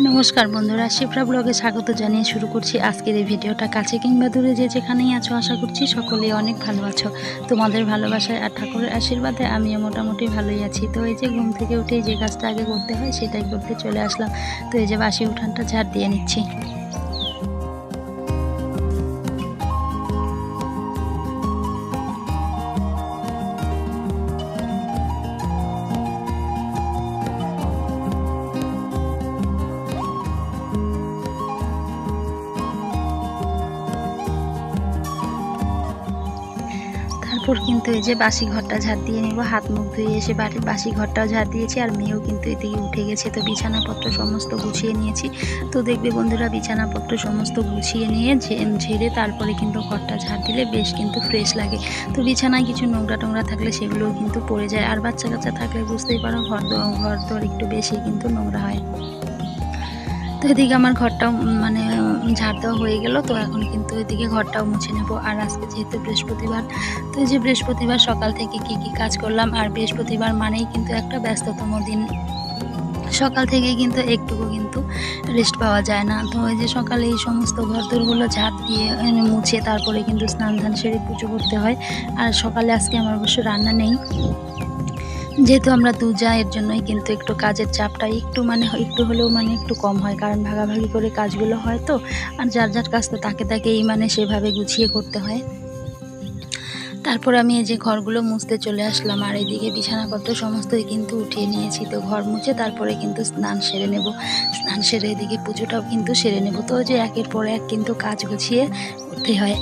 নমস্কার বন্ধুরা, শিপ্রা ব্লগে স্বাগত জানিয়ে শুরু করছি আজকের এই ভিডিওটা। কাছে কিংবা দূরে যে যেখানেই আছো, আশা করছি সকলেই অনেক ভালো আছো। তোমাদের ভালোবাসায় আর ঠাকুরের আশীর্বাদে আমিও মোটামুটি ভালোই আছি। তো এই যে ঘুম থেকে উঠে যে কাজটা আগে করতে হয়, সেটাই করতে চলে আসলাম। তো এই যে বাসি উঠানটা ঝাড় দিয়ে নিচ্ছি। তারপর কিন্তু এই যে বাসি ঘরটা ঝাড় দিয়ে নিব, হাত মুখ ধুয়ে এসে বাড়ির বাসি ঘরটাও ঝাড় দিয়েছি, আর মেয়েও কিন্তু এদিকে উঠে গেছে, তো বিছানাপত্র সমস্ত গুছিয়ে নিয়েছি। তো দেখবে বন্ধুরা, বিছানাপত্র সমস্ত গুছিয়ে নিয়ে ঝেড়ে তারপরে কিন্তু ঘরটা ঝাড় দিলে বেশ কিন্তু ফ্রেশ লাগে। তো বিছানায় কিছু নোংরা টোংরা থাকলে সেগুলোও কিন্তু পড়ে যায়, আর বাচ্চা কাচ্চা থাকলে বুঝতেই পারো, ঘর ঘর দর একটু বেশি কিন্তু নোংরা হয়। তো এদিকে আমার ঘরটাও মানে ঝাড় দেওয়া হয়ে গেল। তো এখন কিন্তু এদিকে ঘরটাও মুছে নেব। আর আজকে যেহেতু বৃহস্পতিবার, তো যে বৃহস্পতিবার সকাল থেকে কি কি কাজ করলাম, আর বৃহস্পতিবার মানেই কিন্তু একটা ব্যস্ততম দিন। সকাল থেকে কিন্তু একটুকু কিন্তু রেস্ট পাওয়া যায় না। তো ওই যে সকালে এই সমস্ত ঘরদোরগুলো ঝাঁট দিয়ে মুছে তারপরে কিন্তু স্নান ধান সেরে পুজো করতে হয়। আর সকালে আজকে আমার অবশ্য রান্না নেই। যেহেতু আমরা দু যা এর জন্যই কিন্তু একটু কাজের চাপটা একটু মানে একটু হলেও মানে একটু কম হয়। কারণ ভাগাভাগি করে কাজগুলো হয় তো, আর যার যার কাজ তো তাকে তাকেই মানে সেভাবে গুছিয়ে করতে হয়। তারপর আমি এই যে ঘরগুলো মুছতে চলে আসলাম, আর এইদিকে বিছানাপত্র সমস্তই কিন্তু উঠিয়ে নিয়েছি তো, ঘর মুছে তারপরে কিন্তু স্নান সেরে নেব। স্নান সেরে এদিকে পুজোটাও কিন্তু সেরে নেব। তো যে একের পর এক কিন্তু কাজ গুছিয়ে করতে হয়।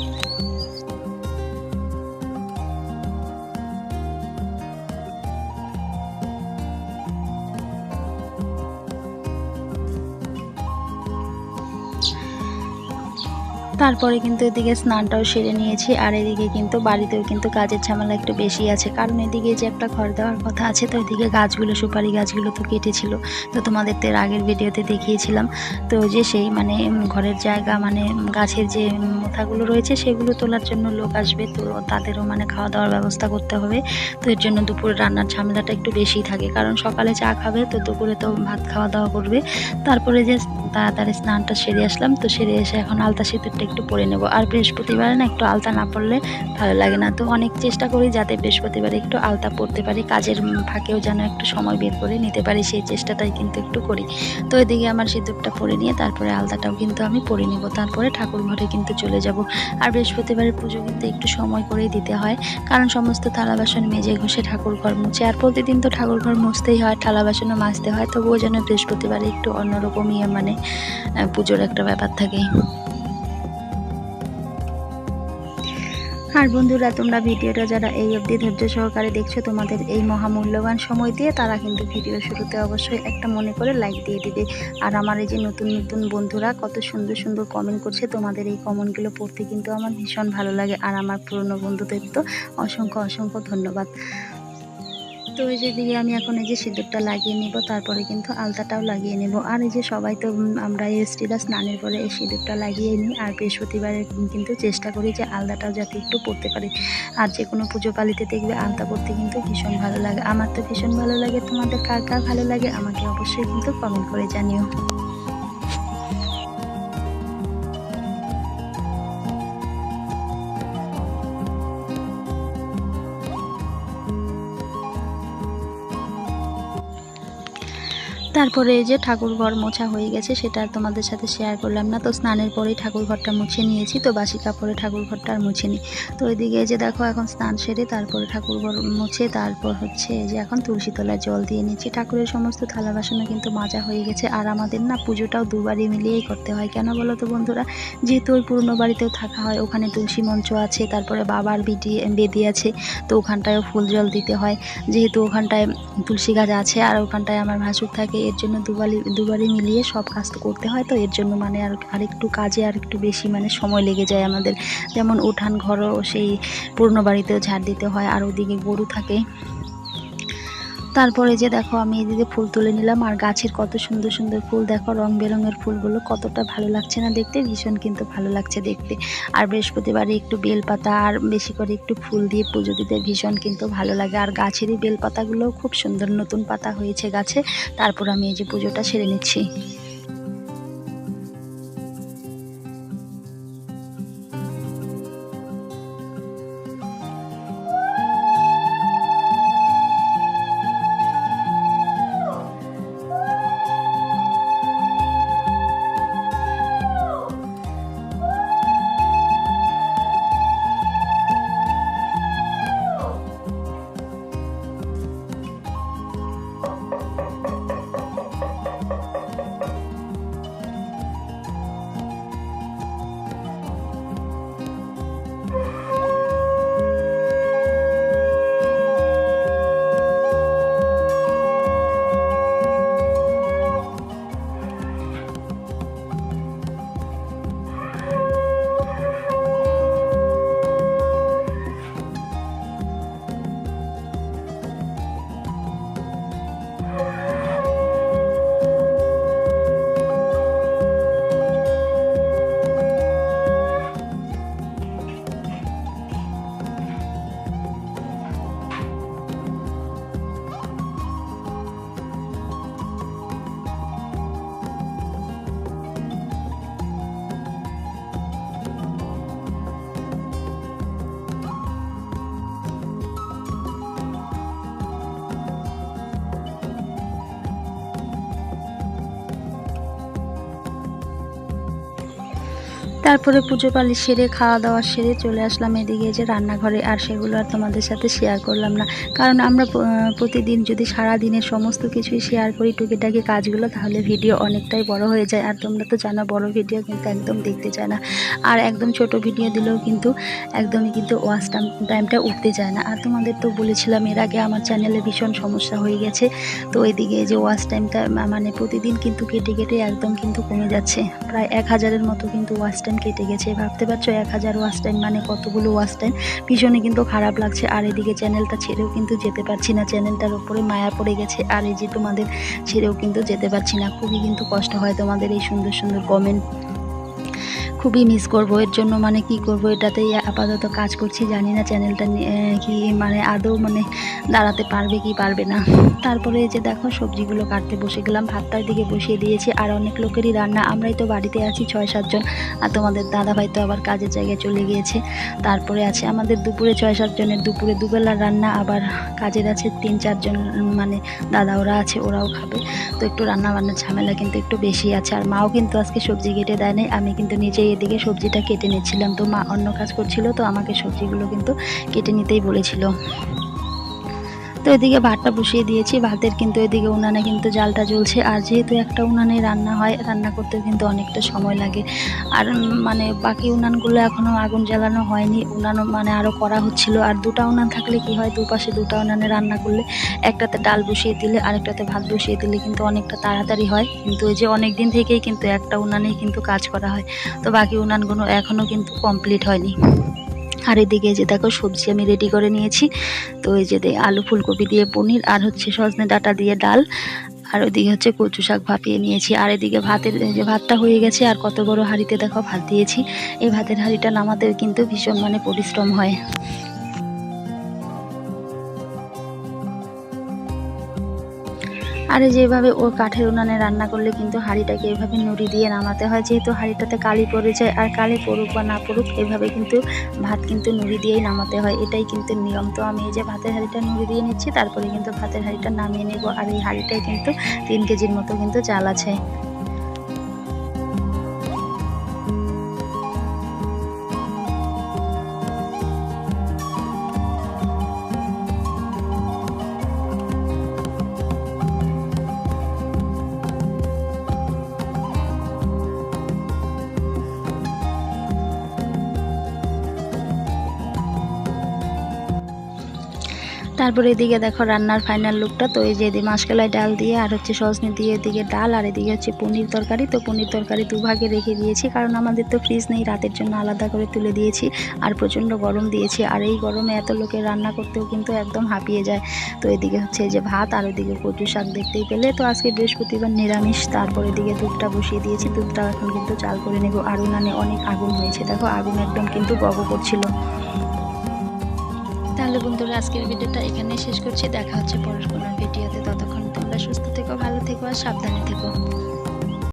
তারপরে কিন্তু এদিকে স্নানটাও সেরে নিয়েছি, আর এদিকে কিন্তু বাড়িতেও কিন্তু কাজের ঝামেলা একটু বেশি আছে। কারণ এদিকে যে একটা ঘর দেওয়ার কথা আছে, তো এদিকে গাছগুলো, সুপারি গাছগুলো তো কেটেছিল। তো তোমাদের তো আগের ভিডিওতে দেখিয়েছিলাম। তো যে সেই মানে ঘরের জায়গা মানে গাছের যে মোথাগুলো রয়েছে, সেগুলো তোলার জন্য লোক আসবে। তো তাদেরও মানে খাওয়া দাওয়ার ব্যবস্থা করতে হবে। তো এর জন্য দুপুরে রান্নার ঝামেলাটা একটু বেশি থাকে। কারণ সকালে চা খাবে, তো দুপুরে তো ভাত খাওয়া দাওয়া করবে। তারপরে যে তাড়াতাড়ি স্নানটা সেরে আসলাম, তো সেরে এসে এখন আলতা সিঁদুরটা একটু পরে নেব। আর বৃহস্পতিবারে না একটু আলতা না পরলে ভালো লাগে না। তো অনেক চেষ্টা করি যাতে বৃহস্পতিবারে একটু আলতা পরতে পারি, কাজের ফাঁকেও যেন একটু সময় বের করে নিতে পারি, সেই চেষ্টাটাই কিন্তু একটু করি। তো এদিকে আমার সিঁদুরটা পরে নিয়ে তারপরে আলতাটাও কিন্তু আমি পরে নেব। তারপরে ঠাকুর ঘরে কিন্তু চলে যাব। আর বৃহস্পতিবারের পুজো কিন্তু একটু সময় করেই দিতে হয়, কারণ সমস্ত থালা বাসন মেজে ঘষে ঠাকুর ঘর মুছে। আর প্রতিদিন তো ঠাকুর ঘর মুছতেই হয়, থালা বাসনও মাজতে হয়, তবুও যেন বৃহস্পতিবারে একটু অন্যরকমই মানে পুজোর একটা ব্যাপার থাকে। আর বন্ধুরা, তোমরা ভিডিওটা যারা এই অবধি ধৈর্য সহকারে দেখছ, তোমাদের এই মহামূল্যবান সময় দিয়ে তারা কিন্তু ভিডিও শুরুতে অবশ্যই একটা মনে করে লাইক দিয়ে দিবে। আর আমার এই যে নতুন নতুন বন্ধুরা, কত সুন্দর সুন্দর কমেন্ট করছে, তোমাদের এই কমেন্টগুলো পড়তে কিন্তু আমার ভীষণ ভালো লাগে। আর আমার পুরনো বন্ধুদের তো অসংখ্য অসংখ্য ধন্যবাদ। তো এই যদি আমি এখন এই যে সিঁদুরটা লাগিয়ে নিব, তারপরে কিন্তু আলতাটাও লাগিয়ে নেব। আর এই যে সবাই তো আমরা এই স্ত্রীরা স্নানের পরে এই সিঁদুরটা লাগিয়ে নিই। আর বৃহস্পতিবারে কিন্তু চেষ্টা করি যে আলতাটাও যাতে একটু পড়তে পারি। আর যে কোনো পুজো পালিতে দেখবে আলতা পড়তে কিন্তু ভীষণ ভালো লাগে। আমার তো ভীষণ ভালো লাগে। তোমাদের কার কার ভালো লাগে? আমাকে অবশ্যই কিন্তু কমেন্ট করে জানিও। তারপরে এই যে ঠাকুর ঘর মোছা হয়ে গেছে, সেটা আর তোমাদের সাথে শেয়ার করলাম না। তো স্নানের পরেই ঠাকুর ঘরটা মুছে নিয়েছি, তো বাসি কাপড়ে ঠাকুর ঘরটা আর মুছে নিই তো ওইদিকে যে দেখো এখন স্নান সেরে তারপরে ঠাকুর ঘর মুছে, তারপর হচ্ছে যে এখন তুলসী তলায় জল দিয়ে নিচ্ছি। ঠাকুরের সমস্ত থালা বাসনও কিন্তু মাজা হয়ে গেছে, আর আমাদের না পুজোটাও দুবারই মিলিয়েই করতে হয়। কেন বলো তো বন্ধুরা? যেহেতু ওই পুরনো বাড়িতেও থাকা হয়, ওখানে তুলসী মঞ্চ আছে, তারপরে বাবার বিটি, বেদি আছে, তো ওখানটায়ও ফুল জল দিতে হয়। যেহেতু ওখানটায় তুলসী গাছ আছে, আর ওখানটায় আমার ভাসুর থাকে এর জন্য দুবারই দুবারই মিলিয়ে সব কাজ তো করতে হয় তো, এর জন্য মানে আর, আরেকটু কাজে আর একটু বেশি মানে সময় লেগে যায় আমাদের। যেমন উঠান ঘরও সেই পুরনো বাড়িতেও ঝাড় দিতে হয়, আর ওদিকে গরু থাকে। তারপরে যে দেখো আমি এদিকে ফুল তুলে নিলাম, আর গাছের কত সুন্দর সুন্দর ফুল, দেখো রং বেরঙের ফুলগুলো কতটা ভালো লাগছে না দেখতে, ভীষণ কিন্তু ভালো লাগছে দেখতে। আর বৃহস্পতিবারে একটু বেলপাতা, আর বেশি করে একটু ফুল দিয়ে পুজো দিতে ভীষণ কিন্তু ভালো লাগে। আর গাছেরই বেলপাতাগুলোও খুব সুন্দর নতুন পাতা হয়েছে গাছে, তারপর আমি এই যে পুজোটা সেরে নিচ্ছি। তারপরে পুজো পালি সেরে, খাওয়া দাওয়া সেরে চলে আসলাম এদিকে যে রান্নাঘরে। আর সেগুলো আর তোমাদের সাথে শেয়ার করলাম না। কারণ আমরা প্রতিদিন যদি সারা দিনের সমস্ত কিছুই শেয়ার করি টুকিটাকি কাজগুলো, তাহলে ভিডিও অনেকটাই বড় হয়ে যায়। আর তোমরা তো জানো, বড় ভিডিও কিন্তু একদম দেখতে চায় না। আর একদম ছোট ভিডিও দিলেও কিন্তু একদমই কিন্তু ওয়াচ টাইমটা উঠতে যায় না। আর তোমাদের তো বলেছিলাম এর আগে আমার চ্যানেলে ভীষণ সমস্যা হয়ে গেছে। তো ওইদিকে যে ওয়াচ টাইমটা মানে প্রতিদিন কিন্তু কেটে কেটে একদম কিন্তু কমে যাচ্ছে। প্রায় এক হাজারের মতো কিন্তু ওয়াচ টাইম কেটে গেছে। ভাবতে পারছ, এক হাজার ওয়াচ টাইম মানে কতগুলো ওয়াচ টাইম ভীষণই কিন্তু খারাপ লাগছে। আর এদিকে চ্যানেলটা ছেড়েও কিন্তু যেতে পারছি না। চ্যানেলটার উপরে মায়া পড়ে গেছে। আর এই যে তোমাদের, ছেড়েও কিন্তু যেতে পারছি না। খুবই কিন্তু কষ্ট হয় তোমাদের এই সুন্দর সুন্দর কমেন্ট খুবই মিস করব। এর জন্য মানে কি করব, এটাতেই আপাতত কাজ করছি। জানি না চ্যানেলটা কি মানে আদৌ মানে দাঁড়াতে পারবে কি পারবে না। তারপরে যে দেখো সবজিগুলো কাটতে বসে গেলাম, ভাতটার দিকে বসিয়ে দিয়েছি। আর অনেক লোকেরই রান্না, আমরাই তো বাড়িতে আছি ছয় সাতজন আর তোমাদের দাদাভাই তো আবার কাজের জায়গায় চলে গিয়েছে। তারপরে আছে আমাদের দুপুরে ছয় সাতজনের দুপুরে দুবেলার রান্না, আবার কাজের আছে তিন চারজন মানে দাদা ওরা আছে, ওরাও খাবে। তো একটু রান্না বান্নার ঝামেলা কিন্তু একটু বেশি আছে। আর মাও কিন্তু আজকে সবজি কেটে দেয় আমি কিন্তু নিজেই এদিকে সবজিটা কেটে নিচ্ছিলাম। তো মা অন্য কাজ করছিল, তো আমাকে সবজিগুলো কিন্তু কেটে নিতেই বলেছিল। তো এদিকে ভাতটা বসিয়ে দিয়েছি। ভাতের কিন্তু এদিকে উনানে কিন্তু জালটা জ্বলছে। আর যেহেতু একটা উনানে রান্না হয়, রান্না করতে কিন্তু অনেকটা সময় লাগে। আর মানে বাকি উনানগুলো এখনও আগুন জ্বালানো হয়নি। উনানও মানে আরও করা হচ্ছিল। আর দুটা উনান থাকলে কি হয়, দুপাশে দুটা উনানে রান্না করলে একটাতে ডাল বসিয়ে দিলে আরেকটাতে ভাত বসিয়ে দিলে কিন্তু অনেকটা তাড়াতাড়ি হয়। কিন্তু এই যে অনেক দিন থেকেই কিন্তু একটা উনানেই কিন্তু কাজ করা হয়। তো বাকি উনানগুলো এখনও কিন্তু কমপ্লিট হয়নি। আর এদিকে যে দেখো সবজি আমি রেডি করে নিয়েছি। তো এই যে আলু ফুলকপি দিয়ে পনির আর হচ্ছে সজনে ডাটা দিয়ে ডাল। আর ওইদিকে হচ্ছে কচু শাক ভাপিয়ে নিয়েছি। আর এদিকে ভাতের যে ভাতটা হয়ে গেছে আর কত বড় হাঁড়িতে দেখো ভাত দিয়েছি। এই ভাতের হাঁড়িটা নামাতে কিন্তু ভীষণ মানে পরিশ্রম হয়। আর যেভাবে ও কাঠের উনানে রান্না করলে কিন্তু হাঁড়িটাকে এভাবে নুড়ি দিয়ে নামাতে হয়, যেহেতু হাঁড়িটাতে কালি পড়ে যায় আর কালি পড়ুক বা না পড়ুক, এভাবে কিন্তু ভাত কিন্তু নুড়ি দিয়েই নামাতে হয়। এটাই কিন্তু নিয়ম। তো আমি এই যে ভাতের হাঁড়িটা নুড়ি দিয়ে নিচ্ছি, তারপরে কিন্তু ভাতের হাঁড়িটা নামিয়ে নেব। আর এই হাঁড়িটায় কিন্তু তিন কেজির মতো কিন্তু চাল আছে। তারপরে এদিকে দেখো রান্নার ফাইনাল লুকটা তো এই যে এদিকে মাসকালাই ডাল দিয়ে আর হচ্ছে সজনে দিয়ে এদিকে ডাল আর এদিকে হচ্ছে পনির তরকারি। তো পনির তরকারি দুভাগে রেখে দিয়েছি, কারণ আমাদের তো ফ্রিজ নেই, রাতের জন্য আলাদা করে তুলে দিয়েছি আর প্রচণ্ড গরম দিয়েছি। আর এই গরমে এত লোকের রান্না করতেও কিন্তু একদম হাঁপিয়ে যায়। তো এদিকে হচ্ছে যে ভাত আর ওদিকে কচু শাক দেখতেই পেলে। তো আজকে বৃহস্পতিবার নিরামিষ, তারপর এদিকে দুধটা বসিয়ে দিয়েছি। দুধটা এখন কিন্তু চাল করে নেব। আর উনানে অনেক আগুন হয়েছে। দেখো আগুন একদম কিন্তু বগ করছিল। তাহলে বন্ধুরা, আজকের ভিডিওটা এখানে শেষ করছি। দেখা হচ্ছে পরের কোনো ভিডিওতে। ততক্ষণ তোমরা সুস্থ থেকো, ভালো থেকো আর সাবধানে থেকো।